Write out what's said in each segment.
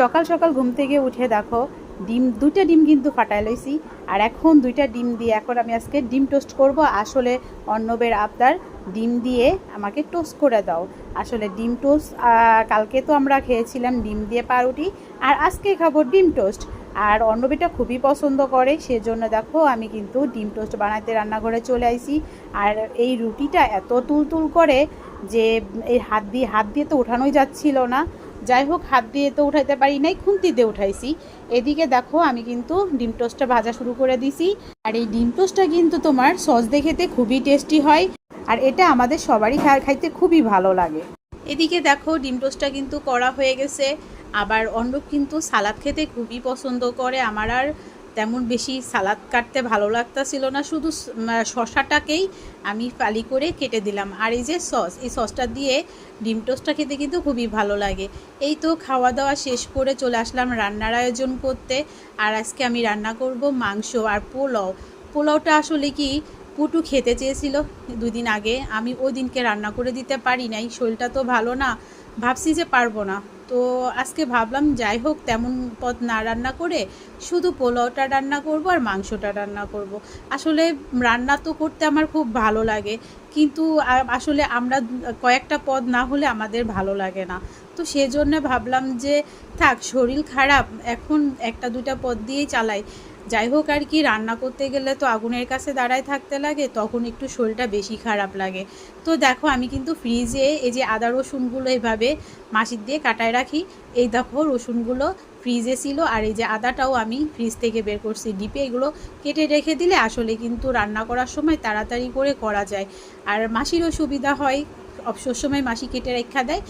সকাল সকাল ঘুম থেকে উঠে দেখো, ডিম, দুইটা ডিম কিন্তু ফাটাই লইছি, আর এখন দুইটা ডিম দিয়ে এখন আমি আজকে ডিম টোস্ট করব। আসলে অন্নবের আবদার, ডিম দিয়ে আমাকে টোস্ট করে দাও। আসলে ডিম টোস্ট কালকে তো আমরা খেয়েছিলাম ডিম দিয়ে পাউরুটি, আর আজকে খাব ডিম টোস্ট। আর অন্নবেটা খুবই পছন্দ করে, সেজন্য দেখো আমি কিন্তু ডিম টোস্ট বানাতে রান্নাঘরে চলে আইছি। আর এই রুটিটা এত তুলতুল করে যে, এই হাত দিয়ে হাত দিয়ে তো ওঠানোই যাচ্ছিল না। যাই হোক হাত দিয়ে তো উঠাইতে পারি নাই, খুন্তি দিয়ে উঠাইছি। এদিকে দেখো, আমি কিন্তু ডিম টোস্টটা ভাজা শুরু করে দিছি। আর এই ডিম টোস্টটা কিন্তু তোমার সস দিয়ে খেতে খুবই টেস্টি হয়। আর এটা আমাদের সবারই খাইতে খুবই ভালো লাগে। এদিকে দেখো, ডিম টোস্টটা কিন্তু করা হয়ে গেছে। আবার অন্য কিন্তু সালাদ খেতে খুবই পছন্দ করে। আমার আর তেমন বেশি সালাদ কাটতে ভালো লাগতাছিল না, শুধু শশাটাকেই আমি ফালি করে কেটে দিলাম। আর এই যে সস, এই সসটা দিয়ে ডিম টোস্টটা খেতে কিন্তু খুবই ভালো লাগে। এই তো খাওয়া দাওয়া শেষ করে চলে আসলাম রান্নার আয়োজন করতে। আর আজকে আমি রান্না করব মাংস আর পোলাও। পোলাওটা আসলে কি, পুটু খেতে চেয়েছিল দুদিন আগে। আমি ওই দিনকে রান্না করে দিতে পারি নাই, শরীরটা তো ভালো না। ভাবছি যে পারব না। তো আজকে ভাবলাম যাই হোক, তেমন পদ না রান্না করে শুধু পোলাওটা রান্না করব আর মাংসটা রান্না করব। আসলে রান্না তো করতে আমার খুব ভালো লাগে, কিন্তু আসলে আমরা কয়েকটা পদ না হলে আমাদের ভালো লাগে না। তো সেজন্য ভাবলাম যে থাক, শরীর খারাপ, এখন একটা দুইটা পদ দিয়েই চালাই। যাই হোক আর কি, রান্না করতে গেলে তো আগুনের কাছে দাঁড়ায় থাকতে লাগে, তখন একটু শরীরটা বেশি খারাপ লাগে। তো দেখো, আমি কিন্তু ফ্রিজে এই যে আদা রসুনগুলো এইভাবে মাসির দিয়ে কাটায় রাখি। এই দেখো, রসুনগুলো ফ্রিজে ছিল আর এই যে আদাটাও আমি ফ্রিজ থেকে বের করছি ডিপে। এগুলো কেটে রেখে দিলে আসলে কিন্তু রান্না করার সময় তাড়াতাড়ি করে করা যায়। আর মাসিরও সুবিধা হয়, অবসর সময় মাসি কেটে রেখা দেয়।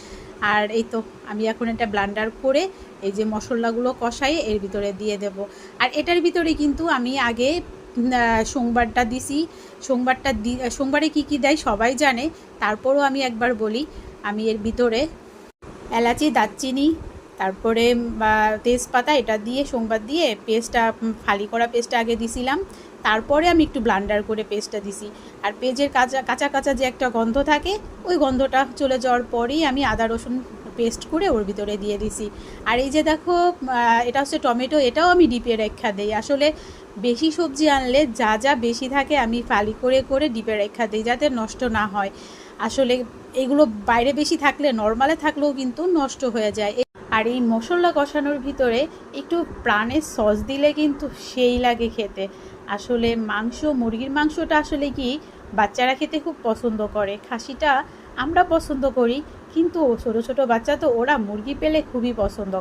আর এই তো আমি এখন এটা ব্লান্ডার করে এই যে মশলাগুলো কষাই এর ভিতরে দিয়ে দেব। আর এটার ভিতরে কিন্তু আমি আগে সোমবারটা দিছি। সোমবারটা দি, সোমবারে কী কী দেয় সবাই জানে। তারপরও আমি একবার বলি, আমি এর ভিতরে এলাচি, দারচিনি, তারপরে তেজপাতা এটা দিয়ে সোমবার দিয়ে পেস্টটা ফালি করা পেস্টটা আগে দিছিলাম। তারপরে আমি একটু ব্লান্ডার করে পেস্টটা দিছি। আর পেঁয়াজের কাঁচা কাঁচা কাঁচা যে একটা গন্ধ থাকে, ওই গন্ধটা চলে যাওয়ার পরেই আমি আদা, রসুন পেস্ট করে ওর ভিতরে দিয়ে দিছি। আর এই যে দেখো এটা হচ্ছে টমেটো, এটাও আমি ডিপে রেখা দেই। আসলে বেশি সবজি আনলে যা যা বেশি থাকে, আমি ফালি করে করে ডিপে রেখা দিই যাতে নষ্ট না হয়। আসলে এগুলো বাইরে বেশি থাকলে নর্মালে থাকলেও কিন্তু নষ্ট হয়ে যায়। আর এই মশলা কষানোর ভিতরে একটু প্রাণের সস দিলে কিন্তু সেই লাগে খেতে। আসলে মাংস, মুরগির মাংসটা আসলে কি বাচ্চারা খেতে খুব পছন্দ করে। খাসিটা আমরা পছন্দ করি, কিন্তু ছোটো ছোটো বাচ্চা তো ওরা মুরগি পেলে খুবই পছন্দ